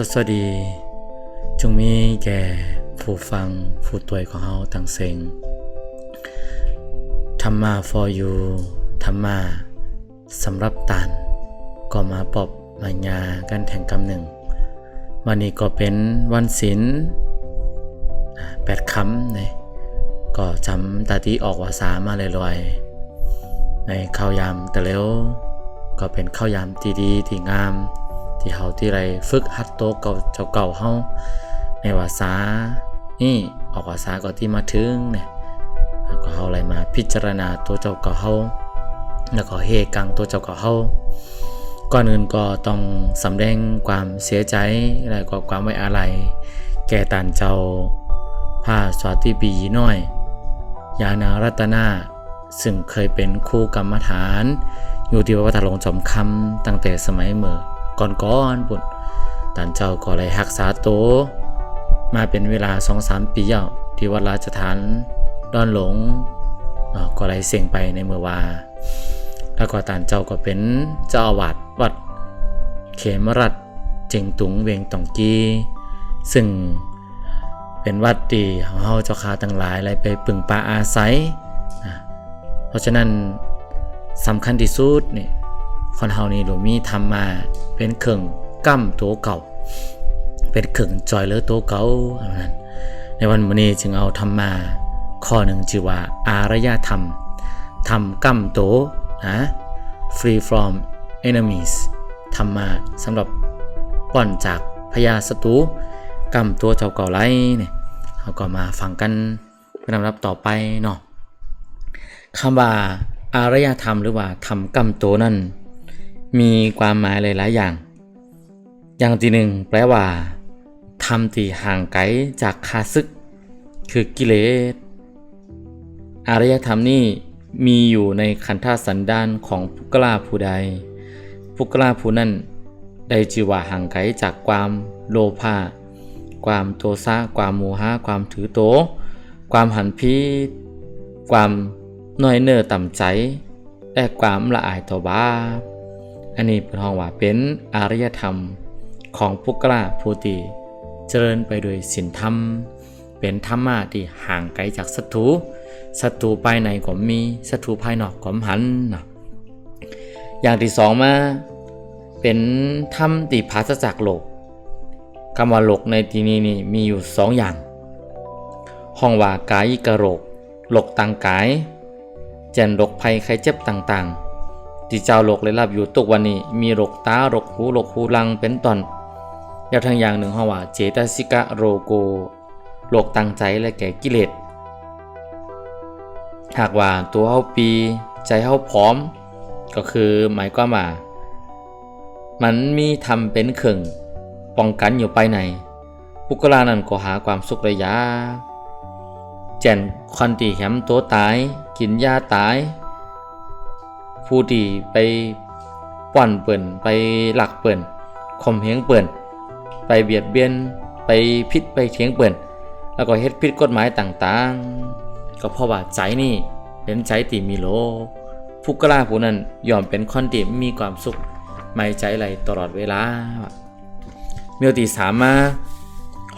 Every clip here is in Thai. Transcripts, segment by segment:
รรมาสดี จงมีแก่ผู้ฟังผู้ตวยของเฮาต่างเสงธรรมา for you ธรรมาสำหรับตันก็มาปอบมายากันแข่งกำหนึ่ง วันนี้ก็เป็นวันศิลแปดคำเนี่ยก็จำตาที่ออกวาสามาลอยๆในข้าวยามแต่แล้วก็เป็นข้าวยามที่ดีที่งาม ที่เฮาที่ไรฝึกหัดโตเก่าเจ้าเก่าเฮาในภาษานี่ออกภาษาก็ที่มาถึงเนี่ยก็เฮาอะไรมาพิจารณาตัวเจ้าเก่าเฮาแล้วก็เฮกังตัวเจ้าเก่าเฮาก่อนอื่นก็ต้องสำแดงความเสียใจและก็ความไว้อาลัยแก่ตันเจ้าผ้าสวัสดิปีน้อย ยานารัตนาซึ่งเคยเป็นครูกรรมฐาน อยู่ที่วัดพระธาตุหลงจอมคำตั้งแต่สมัยเมื่อ ก่อนๆปุ่นตันเจ้าก็เลยรักษาโต มาเป็นเวลา2-3ปีแล้วที่วัดราชฐานดอนหลงก็เลยเสี่ยงไปในเมื่อวาแล้วก็ตันเจ้าก็เป็นเจ้าอาวาสวัดเขมรัตเจงตุงเวงตองกีซึ่งเป็นวัดที่เฮาเจ้าคาทั้งหลายเลยไปปึงปาอาศัยนะเพราะฉะนั้นสำคัญที่สุดนี่คนเฮานี่หลวงมีทำมา เป็นเครื่องกั้มตัวเก่า เป็นเครื่องจอยเลือตัวเก่าอันนั้นในวันมื้อนี้จึงเอาทำมา ข้อหนึ่งชื่อว่าอารยธรรมทำกั้มโตวนะ free from enemies ทำมาสำหรับป้อนจากพญาศัตรูกำตัวเจ้าเก่าไล่เนี่ยเราก็มาฟังกันเป็นลำดับต่อไปเนาะคำว่าอารยธรรมหรือว่าทำกำโตวนั่น มีความหมายหลายๆอย่าง อย่างที่หนึ่งแปลว่าทำที่ห่างไกลจากคาซึก คือกิเลสอารยธรรมนี่มีอยู่ในขันธสันดานของผู้กล้าผู้ใด ผู้กล้าผู้นั้นได้ชื่อว่าห่างไกลจากความโลภะความโทสะความโมหะความถือโต ความหันพิษความน้อยเนื้อต่ำใจและความละอายต่อบาป อันนี้เป็นห้องว่าเป็นอารยธรรมของผู้กลาผู้ตีเจริญไปโดยศีลธรรม เป็นธรรมะที่ห่างไกลจากศัตรูศัตรูภายในก็มีศัตรูภายนอกก็หันนะอย่างที่สองมาเป็นธรรมติภาสจากโลกคำว่าโลกในที่นี้นี่มีอยู่สองอย่าง ห้องว่ากายิกโรคโรคต่างกายเจนโรคภัยไข้เจ็บต่างๆ ที่เจ้าโลกเลยรับอยู่ทุกวันนี้ มีโรคตาโรคหูโรคหูลังเป็นต้นแล้วทางอย่างหนึ่งห้องว่าเจตสิกะโรโกโรคตั้งใจและแก่กิเลสหากว่าตัวเฮาปีใจเฮาพร้อม ก็คือหมายความว่ามันมีทำเป็นเข่งป้องกันอยู่ไปในปุกลานั้นก็หาความสุขระยะแจนควันตีแหมตัวตาย กินยาตาย ผู้ที่ไปป่อนเปิ่นไปหลักเปิ่นข่มเหงเปิ่นไปเบียดเบียนไปพิษไปเทียงเปิ่นแล้วก็เฮ็ดผิดกฎหมายต่างๆ ก็เพราะว่าใจนี่เป็นใจที่มีโลผู้กล้าผู้นั้นยอมเป็นคนที่มีความสุขไม่ใจไหลตลอดเวลาเมียวตีสามมา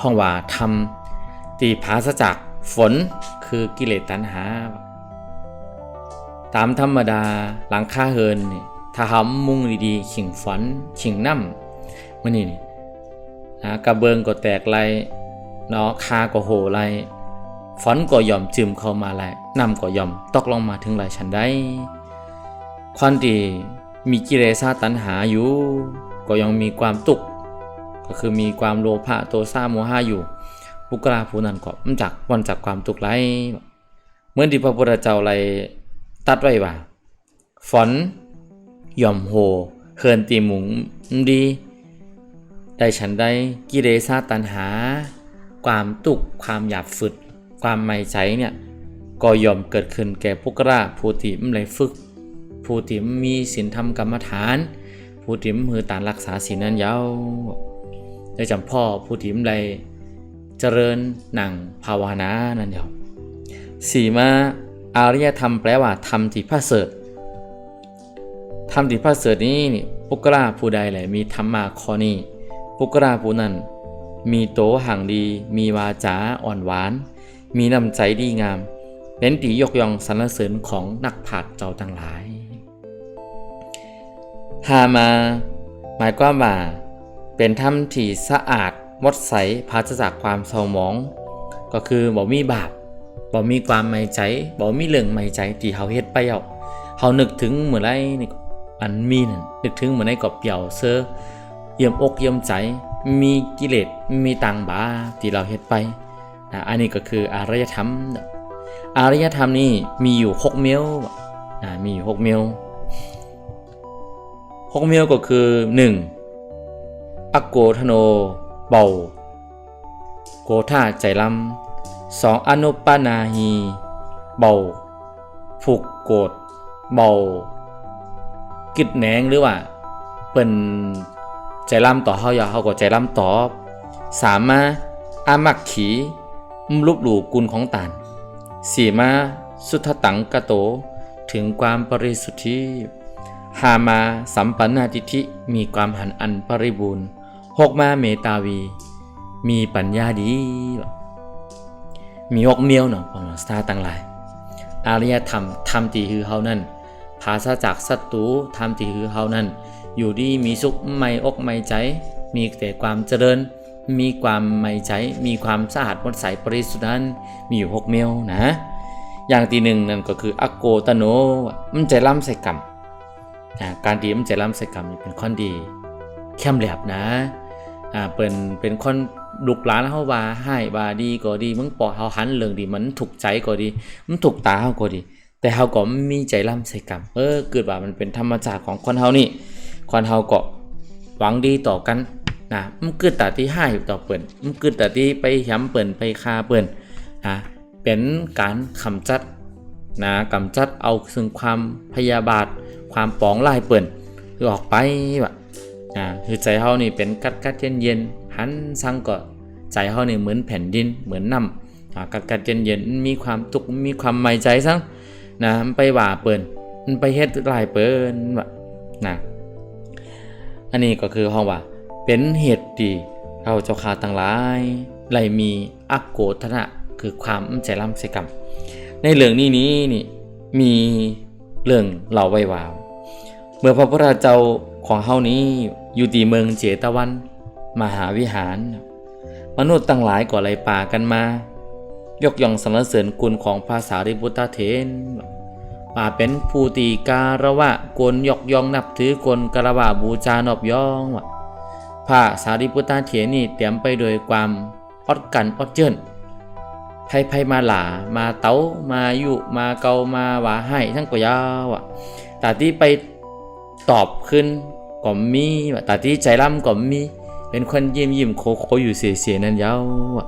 ห้องว่าทำตีภาสจากฝนคือกิเลสตัณหา ตามธรรมดาหลังค่าเฮินนี่ถ้าหำมุ่งดีๆขิงฝันขิงน้ำมันนี่นะกระเบิงก็แตกไรเนาะคาก็โหไรฝนก็ย่อมจึมเข้ามาไรน้ำก็ย่อมตกลงมาถึงไรฉันได้ควันที่มีกิเลสตัณหาอยู่ ก็ยังมีความตุก ก็คือมีความโลภะโทสะโมหะอยู่บุคลาผู้นั้นก็มันจากวันจากความตุกไรเหมือนที่พระพุทธเจ้าไร ตัดไว้ว่าฝนย่อมโหเฮินตีหมุงดี ได้ฉันได้กิเลสตัณหา ความตุกความหยาบฝึด ความไม่ใจเนี่ยก็ย่อมเกิดขึ้นแก่ผู้กล้าผู้ที่มเลยฝึก ผู้ที่มีศีลธรรมกรรมฐาน ผู้ที่มือตานรักษาศีลนั้นยาวได้จำพ่อผู้ที่มเลยเจริญหนังภาวนานั่นเดียวสีมา อารยธรรมแปลว่าธรรมที่พระเสริฐธรรมที่พระเสริฐนี้นี่ปุกราผู้ใดแหละมีธรรมะข้อนี้ปุกราผู้นั้นมีโตห่างดี มีวาจาอ่อนหวาน มีน้ำใจดีงามเป็นตียกย่องสรรเสริญของนักผาดเจ้าทั้งหลายหามา หมายความว่าเป็นถ้ำที่สะอาดมดใสปราจากความเศร้าหมอง ก็คือบ่มีบาป บ่มีความไม่ใจบ่มีเรื่องไม่ใจที่เฮาเฮ็ดไปเอาเฮานึกถึงเมื่อไรนี่อันมีนั่นนึกถึงเมื่อไรก็เปี่ยวเซอเยี่ยมอกเยี่ยมใจ มีกิเลสมีตังบาที่เราเฮ็ดไปนะอันนี้ก็คืออารยธรรม อารยธรรมนี่มีอยู่หกเมียวนะมีอยู่หกเมียวหกเมียวก็คือหนึ่งอโกธโนเบาโกธาใจลำ สองอนุปนาฮีเบาผูกโกรธเบากิดแหนงหรือว่าเปิ่นใจลำต่อเฮาอย่าเฮาก็ใจลำตอบสามมาอามักขีมลุบหลู่กุลของตานสี่มาสุทธตังกะโตถึงความบริสุทธิหามาสัมปันนาทิธิมีความหันอันบริบูรณ์หกมาเมตาวี มีปัญญาดี มีหกเมียวเนาะประมาณสตาร์ตั้งหลาย อารยธรรมธรรมตีคือเฮานั่นภาษาจากศัตรูธรรมตีคือเฮานั่น อยู่ดีมีสุขไม่อกไม่ใจ มีแต่ความเจริญ มีความไม่ใจ มีความสะอาดหมดใสบริสุทธิ์นั้นมีอยู่หกเมียวนะ อย่างที่หนึ่งนั่นก็คืออโกตโนมันใจล้ำใส่กรรมการดีมันใจล้ำใส่กรรมเป็นข้อดี เข้มแหลบนะอ่าเป็นเป็นคน ลูกหลานเฮาว่าให้ว่าดีก็ดีมึงปอเฮาหันเรื่องดีมันถูกใจก็ดี มันถูกตาเฮาก็ดี แต่เฮาก็มีใจล่ำใส่กรรมเออเกิดว่ามันเป็นธรรมชาติของคนเฮานี่คนเฮาก็หวังดีต่อกันนะมันเกิดแต่ที่ให้ต่อเปิ้นมันเกิดแต่ที่ไปย้ำเปิ้นไปฆ่าเปิ้นนะเป็นการกำจัดนะกำจัดเอาซึ่งความพยาบาท ความปองลายเปิ้นคือออกไปว่าอ่าคือใจเฮานี่เป็นกัดกัดเย็นเย็น หันซังก็ใจเฮานี่เหมือนแผ่นดินเหมือนน้ำอากัดกัดเย็นเย็นๆมีความทุกข์มีความไม่ใจซังนะมันไปว่าเปิ้นมันไปเฮ็ดลายเปิ้นว่านะอันนี้ก็คือเฮาว่า เป็นเหตุที่เราเจ้าขาทั้งหลายไหลมีอักโกธนะคือความใจร่ำใจกรรมในเรื่องนี้นี้นี่มีเรื่องเหล่าไว้ว่าเมื่อพระพุทธเจ้าของเฮานี้อยู่ที่เมืองเจตวัน มหาวิหาร มนุษย์ตั้งหลายก็ไหลป่ากันมา ยกย่องสรรเสริญคุณของภาษาริบุตรเถนป่าเป็นผู้ตีการะวะกลยกย่องนับถือกลกระวะบูชานอบย่องวะพระสารีบุตรเถรนี่เต็มไปด้วยความอดกันอดเจิ้นไพ่ไพ่มาหลา มาเตามายุมาเกามาหวาให้ทั้งกว่ายาวอะแต่ที่ไปตอบขึ้นก็มีแต่ที่ใจร่ำก็มี เป็นคนยิ้มยิ้มโคโคอยู่เสียๆนั่นยาวอะ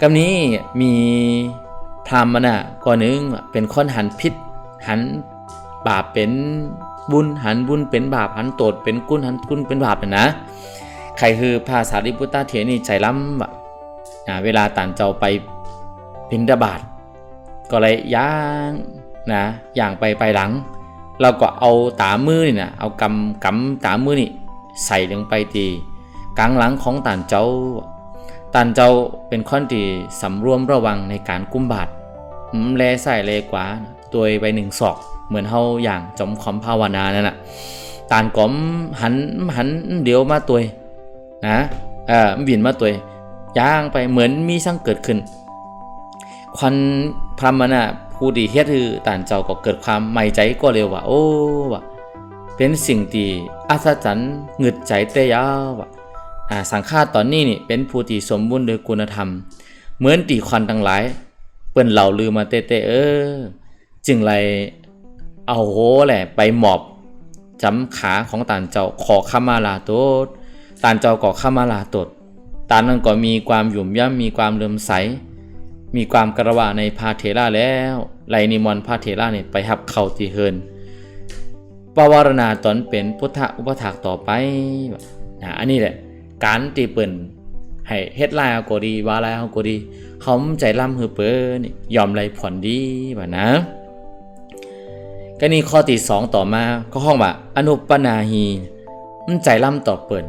กำนี้มีพรามมันอะก่อนหนึ่งเป็นคนหันพิษหันบาปเป็นบุญหันบุญเป็นบาปหันโตดเป็นกุญหันกุญเป็นบาปนะนะใครคือภาษาริพุตตาเถรนี่ใจล้ำแบบอ่าเวลาต่านเจ้าไปพินดาบาตก็เลยย่างนะอย่างไปไปหลัง เราก็เอาตามือนี่นะเอากำกำตามือนี่ ใส่ลงไปตีกลางหลังของตานเจ้าตานเจ้าเป็นคนที่สำรวมระวังในการกุมบาทอืมแลใส่แลกว่าตัวไปหนึ่งศอก เหมือนเฮาอย่างจอมคอมภาวนานั่นน่ะตานก้มหันหันเดี๋ยวมาตัวนะเออบินมาตัวย่างไปเหมือนมีสั่งเกิดขึ้น ควันพรหมน่ะผู้ดีเฮ็ดคือต่านเจ้าก็เกิดความไม่ใจก็เร็วว่า โอ้ว่า เป็นสิ่งที่อัศจรรย์หงึดใจเตยาวว่าอ่าสังฆาตตอนนี้นี่เป็นผู้ที่สมบูรณ์โดยคุณธรรม เหมือนตีควันทั้งหลาย เปิ้นเหล่าลือมาเตเตเออ จึงไรเอาโหแหละไปหมอบจำขาของตานเจ้าขอขมาลาโตดตานเจ้าก็ขมาลาโตดตานนั้นก็มีความหยุ่มย่ำมีความเลื่อมใส มีความกระว่าในพาเทราแล้ว ไลนิมอนพาเทราเนี่ยไปหับเข่าตีเฮิน ปวารณาตนเป็นพุทธอุปถากต่อไปนะอันนี้แหละ การตีเปิ่นให้เฮ็ดลายเอาก็ดีว่าลายเอาก็ดีเขาใจล่ำฮือเปิ้นนี่ยอมไรผ่อนดีว่นะก็นี่ข้อที่สองต่อมาก็ห้องว่าอนุปนาหีมันใจล่ำตอบเปิด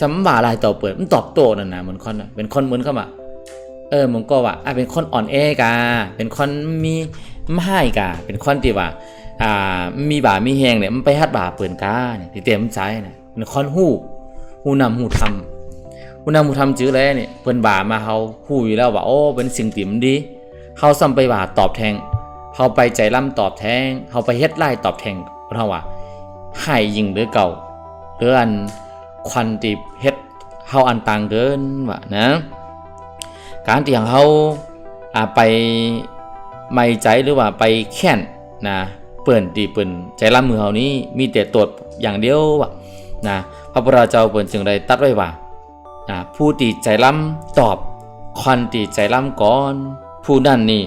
สำบาลายตอเปิดมันตอบโต้นั่นนะเหมือนคนเป็นคนเหมือนเข้ามาเออมันก็ว่าอะเป็นคนอ่อนแอกาเป็นคนมีไม่กาเป็นคนที่ว่า อ่ามีบามีแหงเนี่ยมันไปฮัดบาเปิดกาเนี่ยที่เต็มใจเนี่ยเป็นคอนหู้หูนำหูทำหูนำหูทำจื้อแล้วเนี่ยเปิ้นบามาเฮาหู้อยู่แล้วว่าโอ้เป็นสิ่งที่มันดีเฮาซ้ำไปบาตอบแทงเฮาไปใจล่ำตอบแทงเฮาไปเฮ็ดไล่ตอบแทงเราว่าให้ยิงหรือเก่าหรืออันควันติเฮ็ดเฮาอันต่างเกินว่านะ การที่เฮาอ่าไปไม่ใจหรือว่าไปแค้นนะ เปิ่นตีเปิ่นใจล่ำมือเฮานี้มีแต่ตรวจอย่างเดียวว่านะพระพุทธเจ้าเปิ่นจึงได้ตัดไว้ว่านะผู้ตีใจล่ำตอบควันตีใจล่ำก่อน ผู้นั้นนี่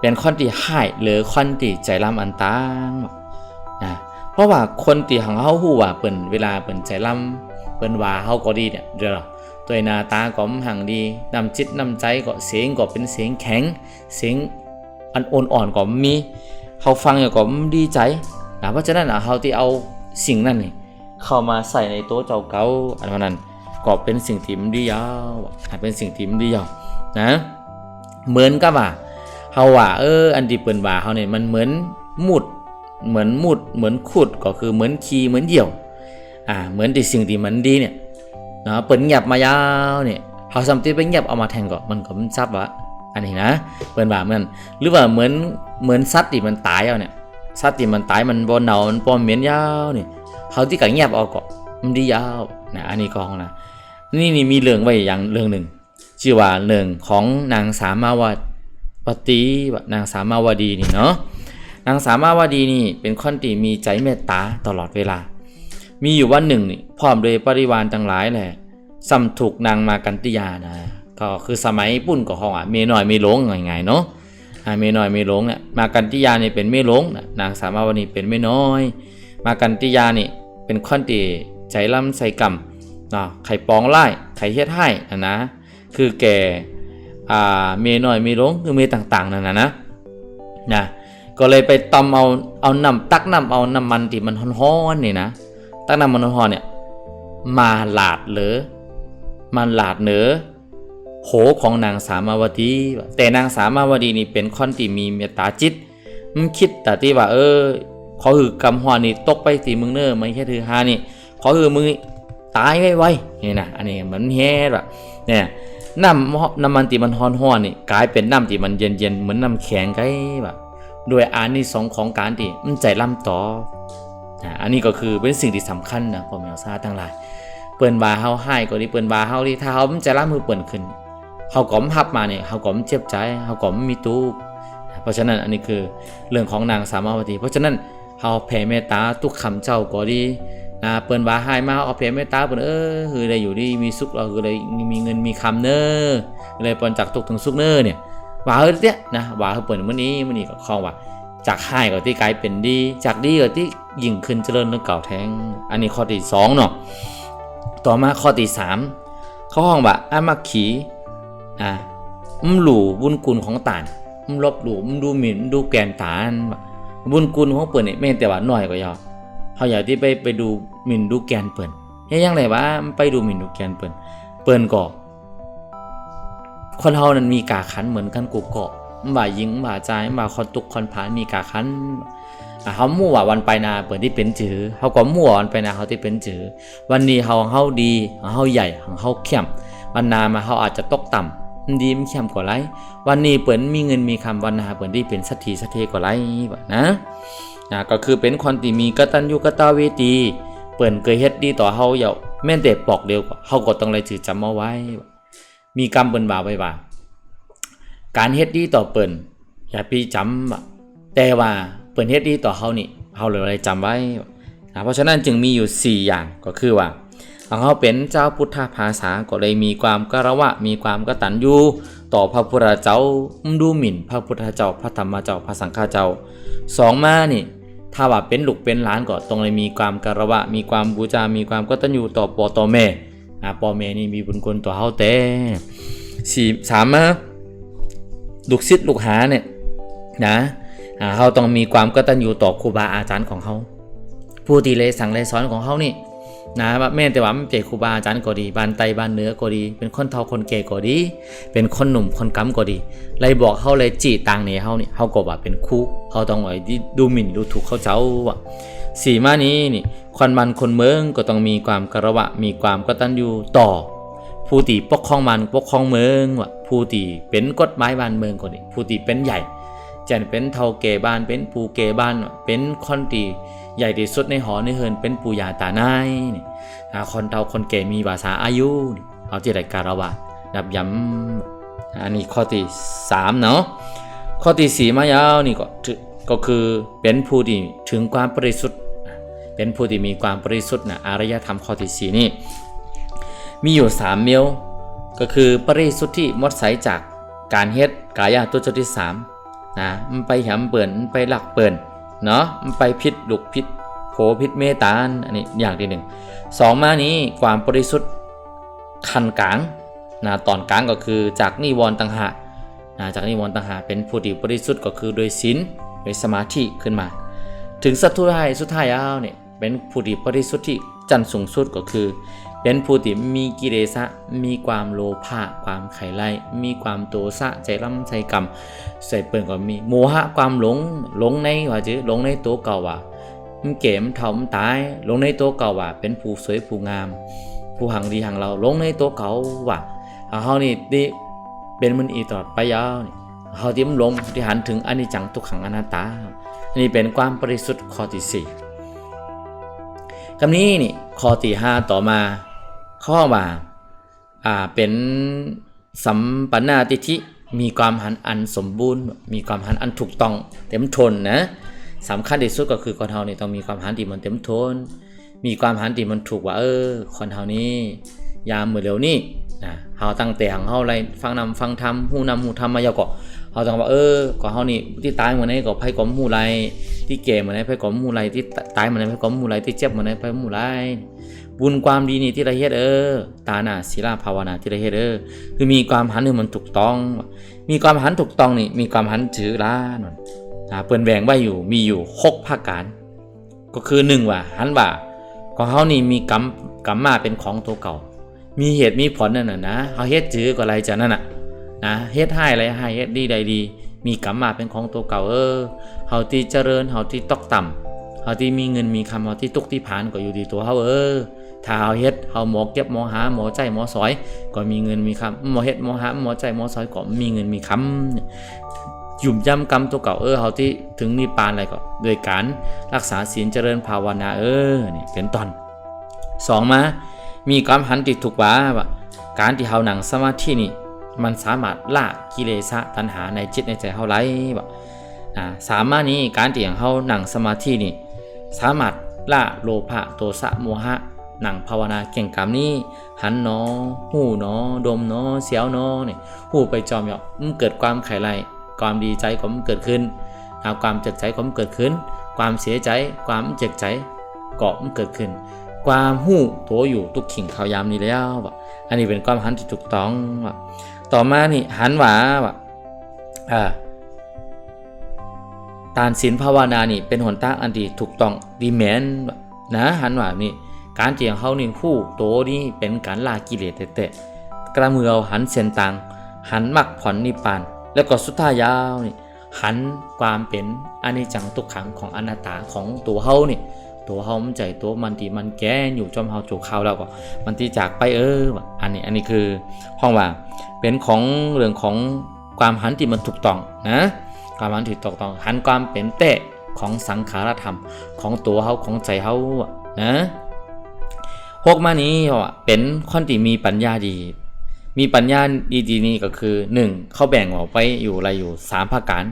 เป็นคนที่ให้หรือคนที่ใจลำอันตางนะเพราะว่าคนที่ของเฮาฮู้ว่าเปิ้นเวลาเปิ้นใจลำเปิ้นว่าเฮาก็ดีเนี่ยเด้อตัวนาตาก็มหังดีนำจิตนำใจก็เสียงก็เป็นเสียงแข็ง เสียงอันอ่อนๆก็มี เฮาฟังแล้วก็ดีใจนะเพราะฉะนั้นอะเฮาที่เอาสิ่งนั้นนี่เข้ามาใส่ในโต๊ะเจ้าเก่าอันนั้นก็เป็นสิ่งที่มันดียาวเป็นสิ่งที่มันดียาวนะเหมือนกับว่าเฮาว่าเอออันที่เปิ้นว่าเฮาเนี่ยมันเหมือนมุดเหมือนมุดเหมือนขุดก็คือเหมือนขีเหมือนเหยี่ยวอ่าเหมือนที่สิ่งที่มันดีเนี่ยนะเปิ้นเงียบมายาวเนี่ยเฮาสำติไปเงียบเอามาแทงก็มันก็มันซับวะ อันนี้นะเปิ้นว่าเหมือนหรือว่าเหมือนเหมือนสัตว์ที่มันตายเอาเนี่ยสัตว์ที่มันตายมันบ่เน่ามันบ่เหม็นยาวนี่เฮาที่ก็เงียบเอาก็มันดียาวนะอันนี้ก็ของนะนี่นี่มีเรื่องไว้อย่างเรื่องหนึ่งชื่อว่าเรื่องของนางสามาวปฏินางสามาวดีนี่เนาะนางสามาวดีนี่เป็นคนที่มีใจเมตตาตลอดเวลา มีอยู่วันหนึ่งนี่พร้อมโดยปริวารต่างหลายแหละซ้ำถูกนางมากันติยานะ ก็คือสมัยปุ้นก็ห้องอะเมน่อยเมหลงไงๆเนาะอ่าเมน่อยเมหลงเนี่ยมากันติยานี่เป็นเมหลงนางสามาวดีเป็นเมน้อย มากันติยานี่เป็นคนที่ใจล่ำใส่กำเนาะไข่ปองไล่ไข่เฮ็ดให้นะนะคือแกอ่าเมน่อยเมหลงคือเมต่างๆนั่นนะนะนะก็เลยไปตำเอาเอาน้ำตักน้ำเอาน้ำมันที่มันฮ้อนๆนี่นะตักน้ำมันฮ้อนๆเนี่ยมาหลาดเหลือมาหลาดเหนือ โหของนางสามาวดี แต่นางสามาวดีนี่เป็นคนที่มีเมตตาจิตมันคิดแต่ที่ว่า เออขอหือกำหัวนี่ตกไปตีมึงเนอไม่ใช่ถือหานี่ขอหือมึงตายไวๆนี่นะอันนี้มันแฮ่แบบเนี่ยน้ำน้ำมันที่มันฮ้อนนี่กลายเป็นน้ำที่มันเย็นๆเหมือนน้ำแข็งไงแบบด้วยอานิสงส์ของการที่มันใจล่ำต่ออันนี้ก็คือเป็นสิ่งที่สำคัญนะพ่อแม่ซาทั้งหลายเปิ้นบาเฮาให้ก็ดีเปิ้นบาเฮาดีถ้าเฮามันใจล่ำมือเปิ้นขึ้น เฮาก็มฮับมาเนี่ยเฮาก็มเจ็บใจเฮาก็มมีตูกเพราะฉะนั้นอันนี้คือเรื่องของนางสามาวดี เพราะฉะนั้นเฮาแผ่เมตตาทุกคำเจ้าก็ดีนะเปิ้นบาให้มาเอาแผ่เมตตาเปิ้นเออคือได้อยู่ดีมีสุขเราคือได้มีเงินมีคำเน้อเลยปนจากตกถึงซุกเน้อเนี่ยว่าเฮ้ยเนี่ยนะว่าเฮ้ยเปิดมื้อนี้มื้อนี้ก็ข้องว่าจากหายก็ที่กลายเป็นดี จากดีก็ที่ยิ่งขึ้นเจริญเรื่องเก่าแท้ง อันนี้ข้อที่สองเนาะต่อมาข้อที่สามเขาห้องว่าอามาขี อะมหลู่บุญคุณของตานมลบหลู่มดูหมิ่นดูแกนตานบุญคุณของเปิ่นนี่ไม่แต่ว่าน้อยกว่ายอเขาอยากที่ไปไปดูหมิ่นดูแกนเปิ่นเฮ้ยังไงวะมันไปดูหมิ่นดูแกนเปิ่นเปิ่นก็คนเฮานั้นมีกาขันเหมือนกันกูเกาะบ่ายิงบ่าใจบ่าคอนตุกคอนผานมีกาขันเฮามั่ววันไปนาเปิดที่เป็นจือเฮาก็มั่ววันไปนาเฮาที่เป็นจือวันนี้เฮาเฮาดีเฮาใหญ่เฮาเข้มวันนามาเฮาอาจจะตกต่ำมัน ดีมันเข้มกว่าไรวันนี้เปิดมีเงินมีคำวันนาเปิดที่เป็นสักทีสักทีกว่าไรบบนะนะก็คือเป็นคนที่มีกตัญญูกตเวทีเปิ่นเคยเฮ็ดดีต่อเฮาอย่าแม่นแต่ปอกเดียวก็เฮาก็ต้องเลยถือจำเอาไว้ มีกรรมเปิ้นบ่าไว้ว่าการเฮ็ดดีต่อเปิ้นอย่าพี่จำว่าแต่ว่าเปิ้นเฮ็ดดีต่อเฮานี่เฮาเลยจำไว้นะเพราะฉะนั้นจึงมีอยู่ 4 อย่างก็คือว่า เฮาเป็นเจ้าพุทธภาษาก็เลยมีความกระวะมีความกตัญญูต่อพระพุทธเจ้าดูหมิ่น พระพุทธเจ้าพระธรรมเจ้าพระสังฆเจ้าสองมานี่ถ้าว่าเป็นลูกเป็นหลานก็ต้องเลยมีความกระวะ มีความบูชา มีความกตัญญูต่อปอต่อแม่อ่าพ่อแม่นี่มีบุญคุณต่อเฮาแต่สี่สามมาลูกศิษย์ลูกหาเนี่ยนะอ่าเขาต้องมีความกตัญญูต่อครูบาอาจารย์ของเขาผู้ที่เลยสั่งเลยสอนของเขานี่ นะว่าแม่แต่ว่าไม่เป็นครูบาอาจารย์ก็ดีบ้านไตบ้านเนื้อก็ดี เป็นคนเฒ่าคนแก่ก็ดี เป็นคนหนุ่มคนกำก็ดีเลยบอกเขาเลยจีต่างเนี่ยเขานี่เขาก็ว่าเป็นครูเขาต้องไว้ดูหมิ่นดูถูกเขาเจ้าว่าสีมานี้นี่คนมันคนเมืองก็ต้องมีความกระวะ มีความกตัญญูต่อ ผู้ที่ปกครองมันปกครองเมืองว่ะผู้ที่เป็นกฎหมายบ้านเมืองก็ดีผู้ที่เป็นใหญ่ จะเป็นเท่าเกบ้านเป็นผู้เกบ้านเป็นคนที่ใหญ่ที่สุดในหอในเฮินเป็นปูยาตานายนี่อ่าคนเท่าคนเกมีภาษาอายุเอาที่ไรการะวะดับย้ำอันนี้ข้อที่สามเนาะข้อที่สี่มายาวนี่ก็ก็คือเป็นผู้ที่ถึงความบริสุทธิ์ เป็นผู้ที่มีความบริสุทธิ์นะอารยธรรมข้อที่สี่นี่มีอยู่สามเมียวก็คือปริสุทธิ์ที่มดใสจากการเฮ็ดกายาตัวจุดที่สาม นะมันไปแหมเปิ่นมันไปหลักเปิ่นเนาะมันไปพิษลุกพิษโผพิษเมตานอันนี้อย่างที่หนึ่งสองมานี้ความบริสุทธิ์คันกลางนะตอนกลางก็คือจากนิวรณ์ต่างหากนะจากนิวรณ์ต่างหากเป็นผู้ที่บริสุทธิ์ก็คือโดยศีลโดยสมาธิขึ้นมา ถึงสัตว์ทุท้ายสุดท้ายเอาเนี่ยเป็นผู้ที่บริสุทธิ์ที่จันทร์สูงสุดก็คือ เป็นผู้ที่มีกิเลสะ มีความโลภะความไข่ไล่มีความโทสะใจร่ำใจกรรมใส่เปิ่นก็มีโมหะความหลงหลงในว่าจื้อหลงในตัวเก่าว่ามันเก็มเท่ามันตายหลงในตัวเก่าว่าเป็นผู้สวยผู้งาม ผู้หังดีหังเราหลงในตัวเก่าว่าเอาเฮานี่ดิเป็นมันอีตลอดไปยาวนี่เขาที่มันหลงที่หันถึงอนิจจังทุกขังอนัตตาอันนี้เป็นความบริสุทธิ์ข้อที่สี่คำนี้นี่ข้อที่ห้าต่อมา ข้อว่าอ่าเป็นสัมปันนาติธิมีความหันอันสมบูรณ์ มีความหันอันถูกต้องเต็มทนนะสำคัญที่สุดก็คือคนเฮานี่ต้องมีความหันที่มันเต็มทน มีความหันที่มันถูกว่าเออ คนเฮานี้ยามมือเร็วนี่นะเฮาตั้งแต่ของเฮาอะไรฟังนำฟังธรรมฮู้นำฮู้ธรรมมายาก็เฮาต้องว่าเออก็เฮานี่ที่ตายมื้อไหนก็ไผก็ฮู้ไรที่แก่มื้อไหนไผก็ฮู้ไรที่ตายมื้อไหนไผก็ฮู้ไรที่เจ็บมื้อไหนไผฮู้ไร บุญความดีนี่ที่ราเฮ็ดเออตาหนาศีลาภาวนาที่ราเฮ็ดเออคือมีความหันที่มันถูกต้อง มีความหันถูกต้องนี่มีความหันถือล้านนเปิ้นแบ่งไว้อยู่มีอยู่6ภาคการ ก็คือหนึ่งว่าหันว่าของเฮานี่มีกรรมกรรมมาเป็นของตัวเก่า มีเหตุมีผลนั่นน่ะนะเฮาเฮ็ดถือก็อะไรจะนั่นน่ะนะเฮ็ดให้อะไรให้เฮ็ดดีใดดี มีกรรมมาเป็นของตัวเก่าเออเฮาที่เจริญเฮาที่ตกต่ำเฮาที่มีเงินมีคำเฮาที่ตกที่ผานก็อยู่ที่ตัวเฮาเออ ถ้าเฮาเฮ็ดเฮาหมอเก็บหมอหาหมอใจหมอสอย ก็มีเงินมีคำหมอเฮ็ดหมอหาหมอใจหมอสอยก็มีเงินมีคำยุ่มย่ำกรรมตัวเก่าเออเขาที่ถึงนิพพานอะไรก็โดยการรักษาศีลเจริญภาวนาเออนี่เป็นตอนสองมามีความหันติดถูกว่าว่าการที่เฮาหนังสมาธินี่มันสามารถละกิเลสตัณหาในจิตในใจเฮาไรบ่อ่าสามารถนี้การที่เฮาหนังสมาธินี่ สามารถละโลภะโทสะโมหะ หนังภาวนาเก่งกรรมนี้หันเนอหูเนอดมเนอเสียวเนอเนี่ยหูไปจอมเหยาะมันเกิดความไข่ไรความดีใจก็มันเกิดขึ้นเอาความเจ็บใจก็มันเกิดขึ้น ความเสียใจความเจ็บใจก็มันเกิดขึ้น ความหู้ตัวอยู่ทุกขิงขายามนี้แล้วว่ะอันนี้เป็นความหันที่ถูกต้องว่ะต่อมานี่หันหวาว่ะอ่าตานศีลภาวนานี่เป็นหนทางอันที่ถูกต้องดีแมนนะหันหวานี่ การเจียงเขานี่หู้โตนี่เป็นการลากิเลสแต่กระมือเอาหันเส้นต่างหันมักผ่อนนิพาน แล้วก็สุดท้ายยาวนี่หันความเป็นอนิจจังทุกขังของอนัตตาของตัวเฮานี่ตัวเฮามันใจตัวมันที่มันแก่อยู่จอมเฮาจูข้าแล้วก็มันที่จากไปเอออันนี้อันนี้คือห้องว่าเป็นของเรื่องของความหันที่มันถูกต้องนะความหันที่ถูกต้องหันความเป็นเตะของสังขารธรรม ของตัวเฮาของใจเฮาอะนะ พวกมานี้ว่าเป็นคนที่มีปัญญาดี มีปัญญาดีๆนี่ก็คือ 1. เขาแบ่งออกไปอยู่อะไรอยู่3ภาคการ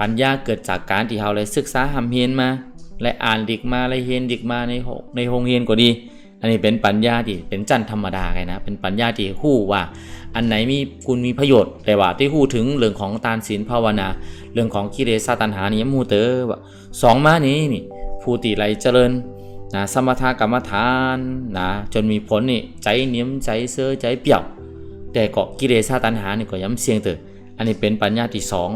ปัญญาเกิดจากการที่เขาเลยศึกษาหำเฮียนมา และอ่านดิกมาและเฮียนดิกมาในหกในโรงเรียนก็ดี อันนี้เป็นปัญญาที่เป็นจันธรรมดาไงนะ เป็นปัญญาที่หู้ว่า อันไหนมีคุณมีประโยชน์ แต่ว่าที่หู้ถึงเรื่องของตานศีลภาวนา เรื่องของกิเลสตัณหานี่มูเตอร์ว่าสองมานี้นี่ผู้ตีไรเจริญ นะสมถกรรมฐานนะจนมีผลนี่ใจเนียมใจเสื้อใจเปี่ยว แต่ก็กิเลสตัณหานี่ก็ย้ำเสียงเตออันนี้เป็นปัญญาที่สอง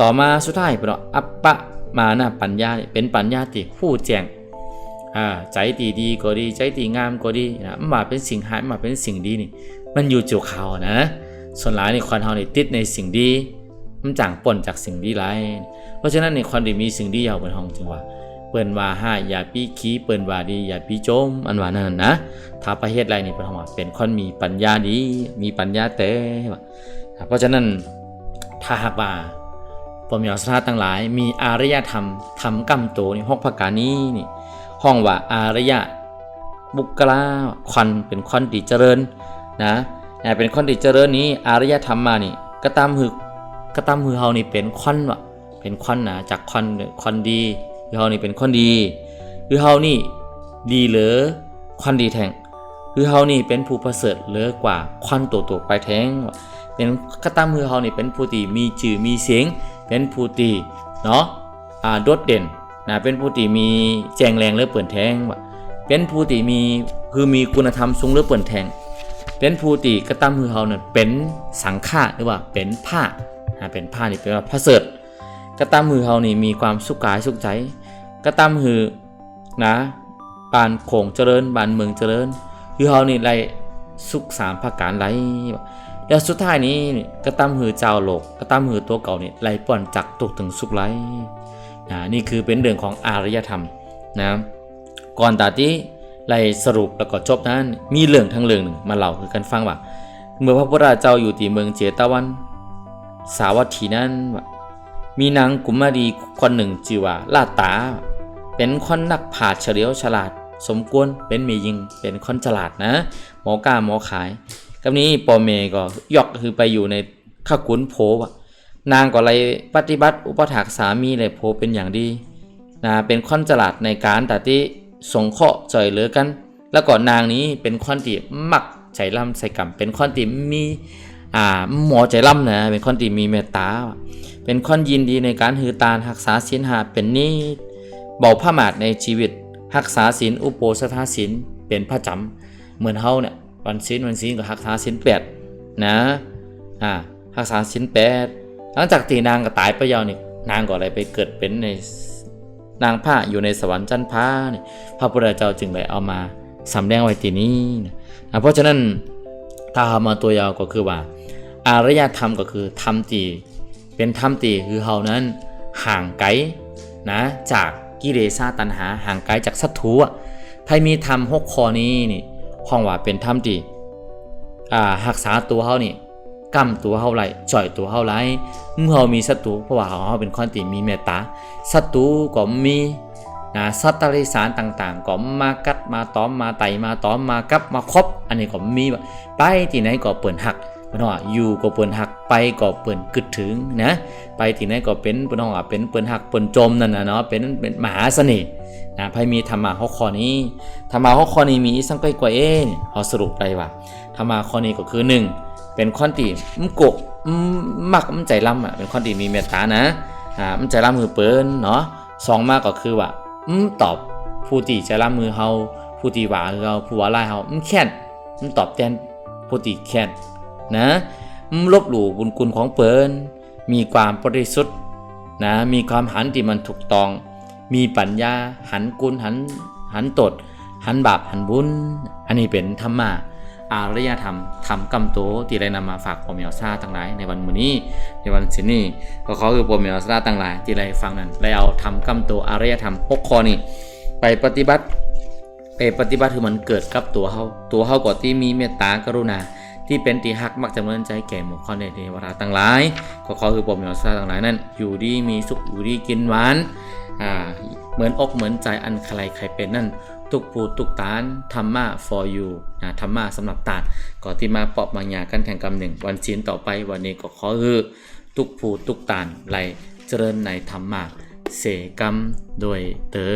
ต่อมาสุดท้ายเปนอัปปะมานะปัญญาเป็นปัญญาที่ผู้แจ้งอ่าใจดีดีก็ดีใจดีงามก็ดีนะมันมาเป็นสิ่งหายมาเป็นสิ่งดีนี่มันอยู่จุเขานะ ส่วนหลายในคนเฮานี่ติดในสิ่งดีมันจางปนจากสิ่งดีหลายเพราะฉะนั้นในคนที่มีสิ่งดีอยาวเป็นห้องจึงว่า เปิ้นว่าห้าอย่าปีขี้เปิ้นว่าดีอย่าปีโจมอันว่านั่นนะถ้าประเทศไรนี่เป็นว่าเป็นคนมีปัญญาดี มีปัญญาเตว่เพราะฉะนั้นถ้าหากว่าปมยอสราตั้งหลาย มีอารยธรรมทำกรรมโตนี่หกประการนี้นี่ห้องว่าอารยะบุกลาควันเป็นควันดีเจริญนะเป็นควันดีเจริญนี้ อารยธรรมมานี่ก็ตามหือก็ตามหือเฮานี่เป็นควันวะเป็นควันนะจากควันควันดี คือเฮานี่เป็นคันดีคือเฮานี่ดีเหลือควันดีแทงคือเฮานี่เป็นผู้ประเสริฐเหลือกว่าควันตัวตัวไปแทงเป็นกระตามคือเฮานี่เป็นผู้ที่มีชื่อมีเสียง เป็นผู้ที่เนาะอ่าโดดเด่นนะเป็นผู้ที่มีแจงแรงหรือเปิ่นแทงวะเป็นผู้ที่มีคือมีคุณธรรมสูงหรือเปิ่นแทงเป็นผู้ที่กระตามคือเฮาเนี่ยเป็นสังฆะหรือว่าเป็นผ้าอ่าเป็นผ้านี่เป็นว่าพระเสริฐ กระตามคือเฮานี่มีความสุขกายสุขใจ กระตามคือนะบ้านโขงเจริญบ้านเมืองเจริญคือเฮานี่ไรสุขสามประการไรแล้วสุดท้ายนี้ก็ตามหือเจ้าโลกก็ตามหือตัวเก่านี่ไรป่อนจักตกถึงสุขไรนะนี่คือเป็นเรื่องของอารยธรรมนะก่อนตาที่ไรสรุปแล้วก็จบนั้นมีเรื่องทั้งเรื่องหนึ่งมาเล่าคือกันฟังว่าเมื่อพระพุทธเจ้าอยู่ที่เมืองเจตวัน สาวัตถีนั้นว่า มีนางกุมารีคนหนึ่งชื่อว่าลาตา เป็นคนนักผาดเฉลียวฉลาด สมควรเป็นเมยิง เป็นคนฉลาดนะ หมอกล้าหมอขายกับนี้ปอเมก็ยกคือไปอยู่ในข้าขุนโผวะนางก็เลยปฏิบัติอุปถากสามีเลยโผเป็นอย่างดีนะเป็นคนฉลาดในการแต่ที่สงเคราะห์จ่อยเหลือกัน แล้วก็นางนี้เป็นคนที่มักใจล่ำใส่กรรมเป็นคนที่มี อ่าหมอใจล่ำนะเป็นคนที่มีเมตตา เป็นคนยินดีในการหือตานรักษาศีลหาเป็นนิดเบาผ้าหมาดในชีวิตรักษาศีลอุโปสถาศีลเป็นพระจำเหมือนเฮาเนี่ยวันศีลวันศีลก็รักษาศีลแปดนะอ่ารักษาศีลแปดหลังจากตีนางก็ตายไปยาวนี่นางก็อะไรไปเกิดเป็นในนางผ้าอยู่ในสวรรค์จันผ้าเนี่ยพระพุทธเจ้าจึงเลยเอามาสำแดงไว้ที่นี้นะเพราะฉะนั้นถ้าเอามาตัวยาวก็คือว่า อารยธรรมก็คือธรรมตีเป็นธรรมตีคือเฮานั้นห่างไกลนะจากกิเลสตัณหาห่างไกลจากสัตว์ทูอะไพมีธรรมหกข้อนี้นี่ห้องว่าเป็นธรรมที่อ่ารักษาตัวเฮานี่กำตัวเฮาไรจ่อยตัวเฮาไรเมื่อเฮามีศัตรูเพราะว่าเฮาเป็นคนที่มีเมตตาศัตรูก็มีนะสัตว์ตริสารต่างๆ ก็มากัดมาตอมมาไตมาตอมมากับมาครบอันนี้ก็มีไปที่ไหนก็เปิดหัก เพราะว่าอยู่ก็เปิดหักไปก็เปิดกึดถึงนะไปที่ไหนก็เป็นเปิ้นว่าเป็นเปิ้นหักเปิ้นจมนั่นน่ะเนาะเป็นเป็นมหาเสน่ห์นะไผมีธรรมะหกข้อนี้ธรรมะหกข้อนี้มีสังไปกว่าเอ้เนี่ยเขาสรุปได้ว่าธรรมะข้อนี้ก็คือ 1 เป็นคนที่มนกมักมนใจล่ำอะเป็นคนที่มีเมตตานะอ่ามันใจล่ำมือเปิ้นเนาะสองมากก็คือว่าอืมตอบผู้ที่ใจล่ำมือเฮาผู้ที่ว่าเราผู้ว่าไล่เฮาอืมแค้นอืมตอบแทนผู้ที่แค้น นะลบหลู่บุญคุณของเปินมีความบริสุทธิ์นะมีความหันที่มันถูกต้อง มีปัญญาหันกุลหันหันตด หันบาปหันบุญ อันนี้เป็นธรรมะอารยธรรมธรรมกำโตที่ได้นำมาฝากพ่อแมวซาทั้งหลายในวันมื้อนี้ ในวันศินี้ก็ขอคือพ่อแมวซาทั้งหลายที่ได้ฟังนั้นได้เอาธรรมกำโตอารยธรรมหกข้อนี้ไปปฏิบัติไปปฏิบัติคือมันเกิดกับตัวเฮาตัวเฮาก็ที่มีเมตตากรุณา ที่เป็นตีหักมักจำเริญใจแก่หมู่คนในเทวดาทั้งหลายก็ขอคือปมยอซาทั้งหลายนั้นอยู่ดีมีสุขอยู่ดีกินหวานอ่าเหมือนอกเหมือนใจอันใครใครเป็นนั่นทุกผู้ทุกตานธรรมะ for you นะธรรมะสำหรับตานก่อนที่มาเปาะมางยากันแข่งกำหนึ่งวันศีลต่อไปวันนี้ก็ขอคือทุกผู้ทุกตานไหลเจริญในธรรมะเสกรรมโดวยเตอ